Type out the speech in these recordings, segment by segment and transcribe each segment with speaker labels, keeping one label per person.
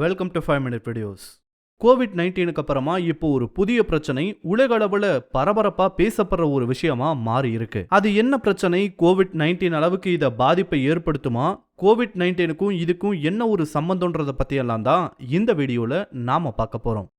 Speaker 1: Welcome to five minute videos covid நைன்டீனுக்கு அப்புறமா இப்போ ஒரு புதிய பிரச்சனை உலக பரபரப்பாக பரபரப்பா பேசப்படுற ஒரு விஷயமா மாறி இருக்கு. அது என்ன பிரச்சனை? கோவிட் நைன்டீன் அளவுக்கு இதை பாதிப்பை ஏற்படுத்துமா? கோவிட் நைன்டீனுக்கும் இதுக்கும் என்ன ஒரு சம்பந்தம்ன்றத பற்றியெல்லாம் தான் இந்த வீடியோவில் நாம பார்க்க போறோம்.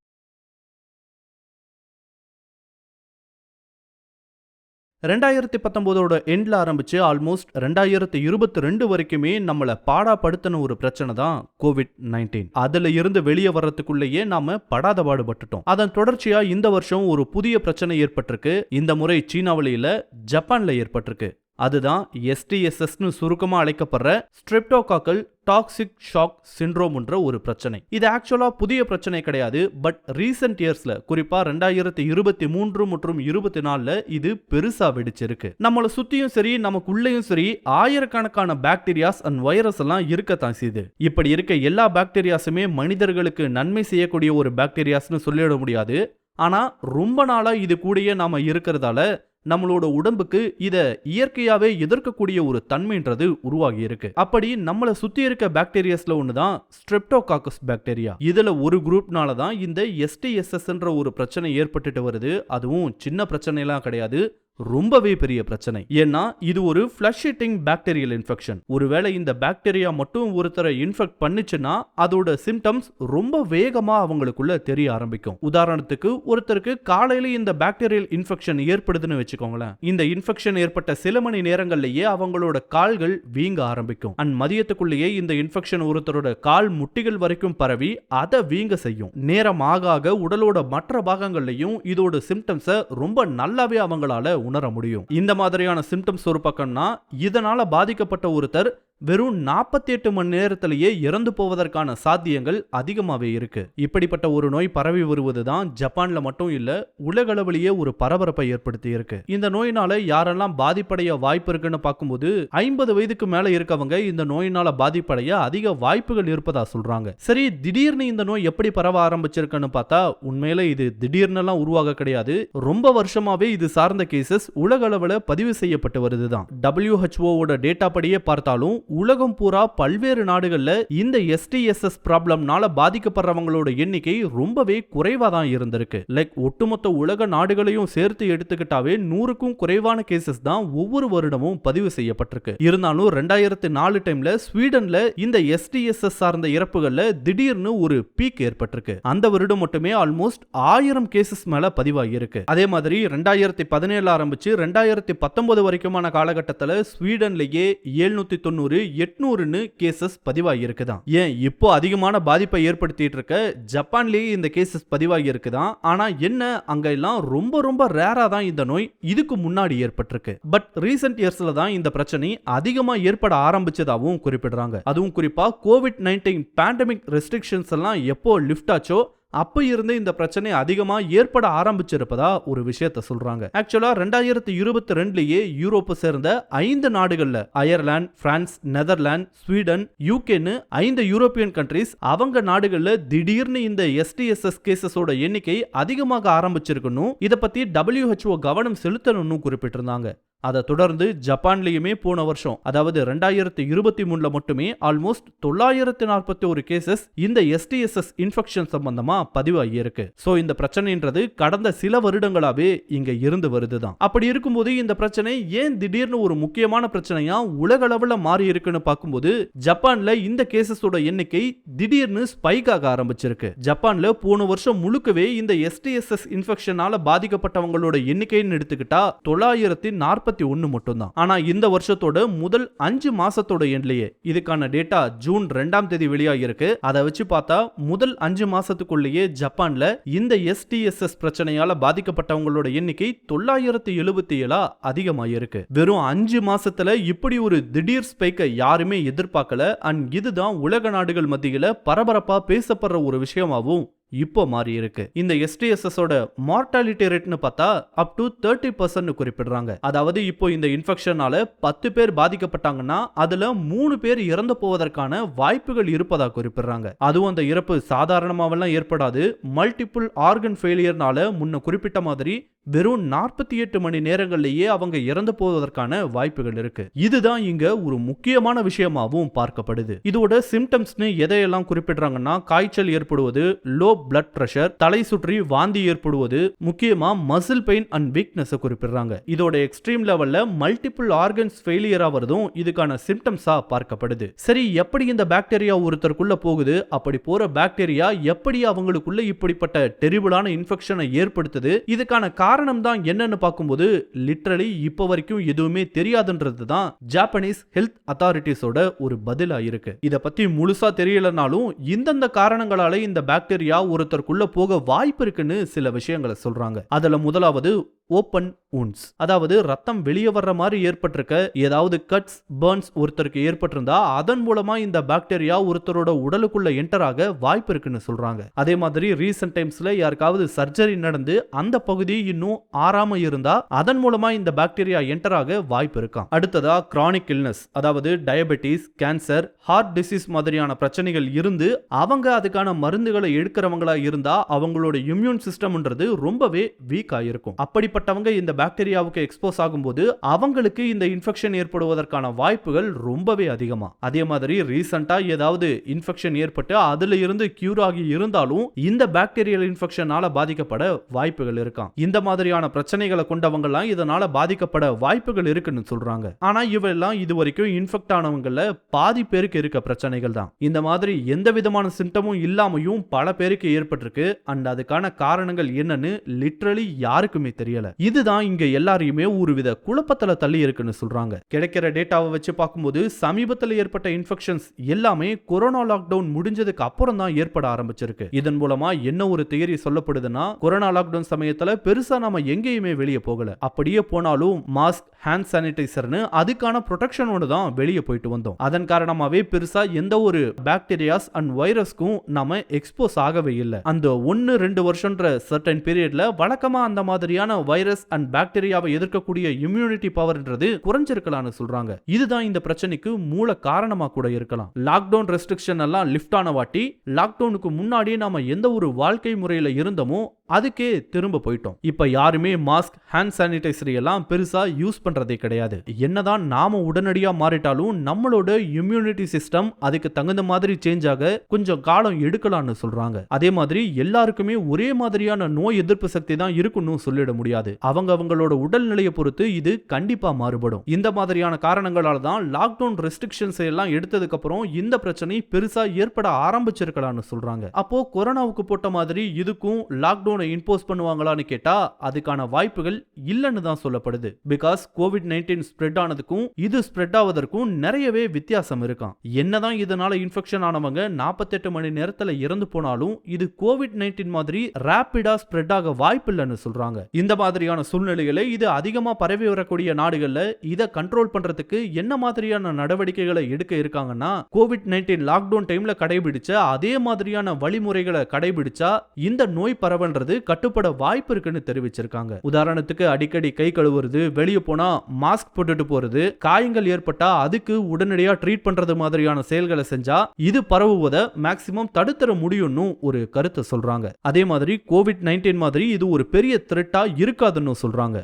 Speaker 1: ரெண்டாயிரத்தி பத்தொம்போதோட எண்டில் ஆரம்பித்து ஆல்மோஸ்ட் ரெண்டாயிரத்தி இருபத்தி ரெண்டு வரைக்குமே நம்மளை பாடாப்படுத்தின ஒரு பிரச்சனை தான் கோவிட் நைன்டீன் அதில் இருந்து வெளியே வர்றதுக்குள்ளேயே நாம படாத பாடுபட்டுட்டோம். அதன் தொடர்ச்சியாக இந்த வருஷம் ஒரு புதிய பிரச்சனை ஏற்பட்டிருக்கு. இந்த முறை சீனாவிலையில் ஜப்பானில் ஏற்பட்டிருக்கு. அதுதான் எஸ்டிஎஸ்எஸ்னு சுருக்கமாக அழைக்கப்படுற ஸ்ட்ரெப்டோகாக்கல் டாக்ஸிக் ஷாக் சிண்ட்ரோம்ன்ற ஒரு பிரச்சனை. இது ஆக்சுவலாக புதிய பிரச்சனை கிடையாது பட் ரீசெண்ட் இயர்ஸில் குறிப்பாக ரெண்டாயிரத்தி இருபத்தி மூன்று மற்றும் இருபத்தி நாலில் இது பெருசாக வெடிச்சிருக்கு. நம்மளை சுற்றியும் சரி நமக்குள்ளேயும் சரி ஆயிரக்கணக்கான பாக்டீரியாஸ் அண்ட் வைரஸ் எல்லாம் இருக்கத்தான் செய்யுது இப்படி இருக்க எல்லா பாக்டீரியாஸுமே மனிதர்களுக்கு நன்மை செய்யக்கூடிய ஒரு பாக்டீரியாஸ்னு சொல்லிட முடியாது. ஆனால் ரொம்ப நாளாக இது கூடயே நாம் இருக்கிறதால நம்மளோட உடம்புக்கு இதை இயற்கையாவே எதிர்க்கக்கூடிய ஒரு தன்மைன்றது உருவாகி இருக்கு அப்படி நம்மளை சுத்தி இருக்க பாக்டீரியாஸ்ல ஒண்ணுதான் ஸ்ட்ரெப்டோகாக்கஸ் பாக்டீரியா இதுல ஒரு குரூப்னால தான் இந்த எஸ்டிஎஸ்எஸ்ன்ற ஒரு பிரச்சனை ஏற்பட்டுட்டு வருது. அதுவும் சின்ன பிரச்சனைலாம் கிடையாது. ரொம்பவே பெரிய பிரச்சனை. ஏன்னா இது ஒரு ஃபிளஷ் பாக்டீரியல் இன்ஃபெக்ஷன் ஒருவேளை இந்த பாக்டீரியா மட்டும் ஒருத்தரை இன்ஃபெக்ட் பண்ணுச்சுன்னா அதோட சிம்டம்ஸ் ரொம்ப வேகமா அவங்களுக்குள்ள தெரிய ஆரம்பிக்கும். உதாரணத்துக்கு ஒருத்தருக்கு காலையில இந்த பாக்டீரியல் இன்ஃபெக்ஷன் ஏற்படுதுன்னு வச்சுக்கோங்களேன். இந்த இன்ஃபெக்ஷன் ஏற்பட்ட சில மணி நேரங்கள்லயே அவங்களோட கால்கள் வீங்க ஆரம்பிக்கும். அண்ட் மதியத்துக்குள்ளேயே இந்த இன்ஃபெக்ஷன் ஒருத்தரோட கால் முட்டிகள் வரைக்கும் பரவி அதை வீங்க செய்யும். நேரம் ஆக ஆக உடலோட மற்ற பாகங்கள்லையும் இதோட சிம்டம்ஸை ரொம்ப நல்லாவே அவங்களால உணர முடியும். இந்த மாதிரியான சிம்டம்ஸ் ஒரு பக்கம்னா இதனால பாதிக்கப்பட்ட ஒருத்தர் வெறும் நாற்பத்தி எட்டு மணி நேரத்திலேயே இறந்து போவதற்கான சாத்தியங்கள் அதிகமாவே இருக்கு. இப்படிப்பட்ட ஒரு நோய் பரவி வருவது தான் ஜப்பான்ல மட்டும் இல்ல உலகளவிலேயே ஒரு பரபரப்பை ஏற்படுத்தி இருக்கு. இந்த நோயினால யாரெல்லாம் பாதிப்படைய வாய்ப்பு இருக்குன்னு பார்க்கும்போது ஐம்பது வயதுக்கு மேல இருக்கவங்க இந்த நோயினால பாதிப்படைய அதிக வாய்ப்புகள் இருப்பதா சொல்றாங்க. சரி திடீர்னு இந்த நோய் எப்படி பரவ ஆரம்பிச்சிருக்குன்னு பார்த்தா உண்மையில இது திடீர்னுலாம் உருவாக கிடையாது. ரொம்ப வருஷமாவே இது சார்ந்த கேசஸ் உலக அளவுல பதிவு செய்யப்பட்டு வருதுதான். டபிள்யூஹெச்ஓவோட டேட்டா படியே பார்த்தாலும் உலகம் பூரா பல்வேறு நாடுகள்ல இந்த எஸ்டிஎஸ்எஸ் ப்ராப்ளம்னால பாதிக்கப்படுறவங்களோட எண்ணிக்கை ரொம்பவே குறைவா தான் இருந்திருக்கு. லைக் ஒட்டுமொத்த உலக நாடுகளையும் சேர்த்து எடுத்துக்கிட்டாவே நூறுக்கும் குறைவான கேசஸ் தான் ஒவ்வொரு வருடமும் பதிவு செய்யப்பட்டிருக்கு. இருந்தாலும் ரெண்டாயிரத்தி நாலு டைம்ல ஸ்வீடன்ல இந்த எஸ்டிஎஸ்எஸ் சார்ந்த இறப்புகள்ல திடீர்னு ஒரு பீக் ஏற்பட்டிருக்கு. அந்த வருடம் மட்டுமே ஆல்மோஸ்ட் ஆயிரம் கேசஸ் மேல பதிவாகியிருக்கு. அதே மாதிரி ரெண்டாயிரத்தி பதினேழு ஆரம்பிச்சு ரெண்டாயிரத்தி பத்தொன்பது வரைக்குமான காலகட்டத்தில் ஸ்வீடன்லயே எழுநூத்தி தொண்ணூறு எட்நூறுன்னு கேசஸ் பதிவாகி இருக்குதான் ஏன் இப்போ அதிகமான பாதிப்பை ஏற்படுத்திட்டு இருக்க ஜப்பான்லேயே இந்த கேசஸ் பதிவாகி இருக்குதான் ஆனா என்ன அங்க எல்லாம் ரொம்ப ரொம்ப ரேரா தான் இந்த நோய் இதுக்கு முன்னாடி ஏற்பட்டிருக்கு. பட் ரீசெண்ட் இயர்ஸ்ல தான் இந்த பிரச்சனை அதிகமா ஏற்பட ஆரம்பிச்சதாகவும் குறிப்பிடுறாங்க. அதுவும் குறிப்பா கோவிட் நைன்டீன் பேண்டமிக் ரெஸ்ட்ரிக்ஷன்ஸ் எல்லாம் எப்போ லிஃப்ட் ஆச்சோ அப்போ இருந்து இந்த பிரச்சனை அதிகமாக ஏற்பட ஆரம்பிச்சிருப்பதா ஒரு விஷயத்த சொல்றாங்க. ஆக்சுவலா ரெண்டாயிரத்தி இருபத்தி ரெண்டுலயே யூரோப்பை சேர்ந்த ஐந்து நாடுகள்ல அயர்லாந்து பிரான்ஸ் நெதர்லாந்து ஸ்வீடன் யூகேன்னு ஐந்து யூரோப்பியன் கண்ட்ரிஸ் அவங்க நாடுகள்ல திடீர்னு இந்த எஸ்டிஎஸ்எஸ் கேசஸோட எண்ணிக்கை அதிகமாக ஆரம்பிச்சிருக்கணும். இதை பத்தி டபிள்யூஹெச்ஓ கவனம் செலுத்தணும்னு குறிப்பிட்டிருந்தாங்க. அதை தொடர்ந்து ஜப்பான்லேயுமே போன வருஷம் அதாவது ரெண்டாயிரத்தி இருபத்தி மூணுல மட்டுமே ஆல்மோஸ்ட் தொள்ளாயிரத்தி நாற்பத்தி ஒரு கேசஸ் இந்த எஸ்டிஎஸ்எஸ் இன்ஃபெக்ஷன் சம்பந்தமா பதிவாகி இருக்கு. சோ இந்த பிரச்சனைன்றது கடந்த சில வருடங்களாவே இங்க இருந்து வருதுதான். அப்படி இருக்கும்போது இந்த பிரச்சனை ஏன் திடீர்னு ஒரு முக்கியமான பிரச்சனையா உலக அளவில் மாறி இருக்குன்னு பார்க்கும்போது ஜப்பான்ல இந்த கேசஸோட எண்ணிக்கை திடீர்னு ஸ்பைக் ஆக ஆரம்பிச்சிருக்கு. ஜப்பான்ல போன வருஷம் முழுக்கவே இந்த எஸ்டிஎஸ்எஸ் இன்ஃபெக்ஷனால பாதிக்கப்பட்டவங்களோட எண்ணிக்கைன்னு எடுத்துக்கிட்டா தொள்ளாயிரத்தி நாற்பத்தி நாற்பத்தி ஒன்று மட்டும்தான். ஆனா இந்த வருஷத்தோட முதல் அஞ்சு மாசத்தோட எண்ட்லயே இதுக்கான டேட்டா ஜூன் ரெண்டாம் தேதி வெளியாகிருக்கு அதை வச்சு பார்த்தா முதல் அஞ்சு மாசத்துக்குள்ளேயே ஜப்பான்ல இந்த எஸ்டிஎஸ்எஸ் பிரச்சனையால பாதிக்கப்பட்டவங்களோட எண்ணிக்கை தொள்ளாயிரத்தி எழுபத்தி ஏழா அதிகமாயிருக்கு வெறும் அஞ்சு மாசத்துல இப்படி ஒரு திடீர் ஸ்பைக்கை யாருமே எதிர்பார்க்கல. அண்ட் இதுதான் உலக நாடுகள் மத்தியில பரபரப்பா பேசப்படுற ஒரு விஷயமாவும் இப்போ மாறி இருக்கு. இந்த எஸ்டிஎஸ்எஸ் ஓட மார்டாலிட்டி ரேட்னு பார்த்தா அப் டு தேர்ட்டி பர்சன்ட் குறிப்பிடுறாங்க. அதாவது இப்போ இந்த இன்ஃபெக்ஷனால பத்து பேர் பாதிக்கப்பட்டாங்கன்னா அதுல மூணு பேர் இறந்து போவதற்கான வாய்ப்புகள் இருப்பதா குறிப்பிடுறாங்க. அதுவும் அந்த இறப்பு சாதாரணமாவெல்லாம் ஏற்படாது. மல்டிபிள் ஆர்கன் ஃபெயிலியர்னால முன்ன குறிப்பிட்ட மாதிரி வெறும் நாற்பத்தி எட்டு மணி நேரங்கள்லயே அவங்க இறந்து போவதற்கான வாய்ப்புகள் இருக்கு. இதுதான் இங்க ஒரு முக்கியமான விஷயமாவும் பார்க்கப்படுது. இதோட சிம்டம்ஸ்னு எதையெல்லாம் குறிப்பிடுறாங்கன்னா காய்ச்சல் ஏற்படுவது லோ பிளட் பிரஷர் தலை சுற்றி வாந்தி ஏற்படுவது முக்கியமா மசில் பெயின் அண்ட் வீக்னஸ் குறிப்பிடுறாங்க. இதோட எக்ஸ்ட்ரீம் லெவல்ல மல்டிபிள் ஆர்கன்ஸ் ஃபெயிலியர் ஆவறதும் இதுக்கான சிம்டம்ஸா பார்க்கப்படுது. சரி எப்படி இந்த பாக்டீரியா ஒருத்தருக்குள்ள போகுது? அப்படி போற பாக்டீரியா எப்படி அவங்களுக்குள்ள இப்படிப்பட்ட டெரிபிளான இன்ஃபெக்ஷனை ஏற்படுத்துது? இதுக்கான காரணம் தான் என்னன்னு பார்க்கும்போது லிட்ரலி இப்போ வரைக்கும் எதுவுமே தெரியாதுன்றது தான் ஜாப்பனீஸ் ஹெல்த் அத்தாரிட்டிஸோட ஒரு பதிலா இருக்கு. இத பத்தி முழுசா தெரியலனாலும் இந்தந்த காரணங்களால இந்த பாக்டீரியா ஒருத்தருக்குள்ள போக வாய்ப்பு இருக்குன்னு சில விஷயங்களை சொல்றாங்க. அதுல முதலாவது ஓப்பன் ஊன்ஸ் அதாவது ரத்தம் வெளியே வர்ற மாதிரி ஏற்பட்டிருக்க ஏதாவது கட்ஸ் பர்ன்ஸ் ஒருத்தருக்கு ஏற்பட்டிருந்தா அதன் மூலமா இந்த பாக்டீரியா ஒருத்தரோட உடலுக்குள்ள என்டர் ஆக வாய்ப்பு இருக்குன்னு சொல்றாங்க. அதே மாதிரி ரீசெண்ட் டைம்ஸ்ல யாருக்காவது சர்ஜரி நடந்து அந்த பகுதி இன்னும் ஆறாம இருந்தா அதன் மூலமா இந்த பாக்டீரியா என்டர் ஆக வாய்ப்பு இருக்காம். அடுத்ததா கிரானிக் இல்னஸ் அதாவது டயபெட்டிஸ் கேன்சர் ஹார்ட் டிசீஸ் மாதிரியான பிரச்சனைகள் இருந்து அவங்க அதுக்கான மருந்துகளை எடுக்கிறவங்களா இருந்தா அவங்களோட இம்யூன் சிஸ்டம்ன்றது ரொம்பவே வீக் ஆயிருக்கும். அப்படிப்பட்டவங்க இந்த பாக்டீரியாவுக்கு எக்ஸ்போஸ் ஆகும்போது அவங்களுக்கு இந்த இன்ஃபெக்ஷன் ஏற்படுவதற்கான வாய்ப்புகள் ரொம்பவே அதிகமா. அதே மாதிரி ரீசெண்டா ஏதாவது இன்ஃபெக்ஷன் ஏற்பட்டு அதுல இருந்து கியூர் ஆகி இருந்தாலும் இந்த பாக்டீரியல் இன்ஃபெக்ஷனால பாதிக்கப்பட வாய்ப்புகள் இருக்காம். இந்த மாதிரியான பிரச்சனைகளை கொண்டவங்கலாம் இதனால பாதிக்கப்பட வாய்ப்புகள் இருக்குன்னு சொல்றாங்க. ஆனா இவெல்லாம் இது வரைக்கும் இன்ஃபெக்ட் ஆனவங்கள பாதி பேருக்கு இருக்க பிரச்சனைகள் தான். இந்த மாதிரி எந்த விதமான சிம்டமும் இல்லாமையும் பல பேருக்கு ஏற்பட்டிருக்கு. அண்ட் அதுக்கான காரணங்கள் என்னன்னு லிட்ரலி யாருக்குமே தெரியல. இதுதான் இங்க எல்லாரையுமே ஒருவித குழப்பத்துல தள்ளி இருக்குன்னு சொல்றாங்க. கிடைக்கிற டேட்டாவை வச்சு பார்க்கும்போது சமீபத்தில் ஏற்பட்ட இன்ஃபெக்ஷன்ஸ் எல்லாமே கொரோனா லாக்டவுன் முடிஞ்சதுக்கு அப்புறம் தான் ஏற்பட ஆரம்பிச்சிருக்கு. இதன் மூலமா என்ன ஒரு தியரி சொல்லப்படுதுன்னா கொரோனா லாக்டவுன் சமயத்துல பெருசா நாம எங்கேயுமே வெளியே போகல. அப்படியே போனாலும் மாஸ்க் ஹேண்ட் சானிடைசர்னு அதுக்கான ப்ரொடெக்ஷனோட தான் வெளியே போயிட்டு வந்தோம். அதன் காரணமாவே பெருசா எந்த ஒரு பாக்டீரியாஸ் அண்ட் வைரஸ்க்கும் நாம எக்ஸ்போஸ் ஆகவே இல்லை. அந்த ஒன்னு ரெண்டு வருஷம்ன்ற சர்டன் பீரியட்ல வழக்கமா அந்த மாதிரியான வைரஸ் அண்ட் பாக்டீரியாவை எதிர்க்கக்கூடிய இம்யூனிட்டி பவர்ன்றது குறைஞ்சிருக்கலாம்னு சொல்றாங்க. இதுதான் இந்த பிரச்சனைக்கு மூல காரணமா கூட இருக்கலாம். லாக்டவுன் ரெஸ்ட்ரிக்ஷன் எல்லாம் லிஃப்ட் ஆன வாட்டி லாக்டவுனுக்கு முன்னாடியே நாம எந்த ஒரு வாழ்க்கை முறையில இருந்தோமோ அதுக்கே திரும்ப போயிட்டோம். இப்ப யாருமே மாஸ்க் ஹேண்ட் சானிடைசர் எல்லாம் பெருசா யூஸ் பண்றதே கிடையாது. என்னதான் நாம உடனடியா மாறிட்டாலும் நம்மளோட இம்யூனிட்டி சிஸ்டம் அதுக்கு தகுந்த மாதிரி சேஞ்ச் ஆக கொஞ்சம் காலம் எடுக்கலாம்னு சொல்றாங்க. அதே மாதிரி எல்லாருக்குமே ஒரே மாதிரியான நோய் எதிர்ப்பு சக்தி தான் இருக்குன்னு சொல்லிட முடியாது. அவங்க அவங்களோட உடல்நிலையை பொறுத்து இது கண்டிப்பா மாறுபடும். இந்த மாதிரியான காரணங்களால தான் லாக்டவுன் ரெஸ்ட்ரிக்ஷன்ஸ் எல்லாம் எடுத்ததுக்கு அப்புறம் இந்த பிரச்சனை பெருசா ஏற்பட ஆரம்பிச்சிருக்கலாம்னு சொல்றாங்க. அப்போ கொரோனாவுக்கு போட்ட மாதிரி இதுக்கும் லாக்டவுனை இம்போஸ் பண்ணுவாங்களான்னு கேட்டா அதுக்கான வாய்ப்புகள் இல்லைன்னு தான் சொல்லப்படுது. பிகாஸ் கோவிட் நைன்டீன் ஸ்ப்ரெட் ஆனதுக்கும் இது ஸ்ப்ரெட் ஆவதற்கும் நிறையவே வித்தியாசம் இருக்கான் என்னதான் இதனால இன்ஃபெக்ஷன் ஆனவங்க நாற்பத்தெட்டு மணி நேரத்துல இறந்து போனாலும் இது கோவிட் நைன்டீன் மாதிரி ரேப்பிடா ஸ்ப்ரெட் ஆக வாய்ப்பு இல்லைன்னு சொல்றாங்க. இந்த மாதிரி மாதிரியான சூழ்நிலைகளை இது அதிகமா பரவி வரக்கூடிய நாடுகளில் இதை கண்ட்ரோல் பண்றதுக்கு என்ன மாதிரியான நடவடிக்கைகளை எடுக்க இருக்காங்கன்னா கோவிட் நைன்டீன் லாக்டவுன் டைமில் கடைபிடிச்ச அதே மாதிரியான வழிமுறைகளை கடைபிடிச்சா இந்த நோய் பரவன்றது கட்டுப்பட வாய்ப்பு இருக்குன்னு தெரிவிச்சிருக்காங்க. உதாரணத்துக்கு அடிக்கடி கை கழுவுறது வெளியே போனா மாஸ்க் போட்டுட்டு போறது காயங்கள் ஏற்பட்டா அதுக்கு உடனடியா ட்ரீட் பண்றது மாதிரியான செயல்களை செஞ்சா இது பரவுவதை மேக்சிமம் தடுத்தர முடியும்னு ஒரு கருத்தை சொல்றாங்க. அதே மாதிரி கோவிட் நைன்டீன் மாதிரி இது ஒரு பெரிய த்ரெட்டா இருக்காதுன்னு சொல்றாங்க.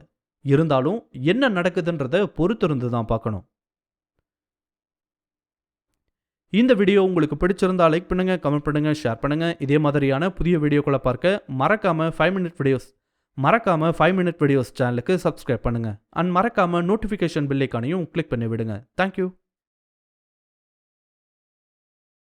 Speaker 1: இருந்தாலும் என்ன நடக்குதுன்றத பொறுத்திருந்து தான் பார்க்கணும். இந்த வீடியோ உங்களுக்கு பிடிச்சிருந்தா லைக் பண்ணுங்க கமெண்ட் பண்ணுங்க ஷேர் பண்ணுங்க. இதே மாதிரியான புதிய வீடியோக்களை பார்க்க மறக்காம ஃபைவ் மினிட் வீடியோஸ் மறக்காம ஃபைவ் மினிட் வீடியோஸ் சேனலுக்கு சப்ஸ்கிரைப் பண்ணுங்கள் அண்ட் மறக்காம நோட்டிஃபிகேஷன் பில்லைக்கானையும் கிளிக் பண்ணி விடுங்க தேங்க்யூ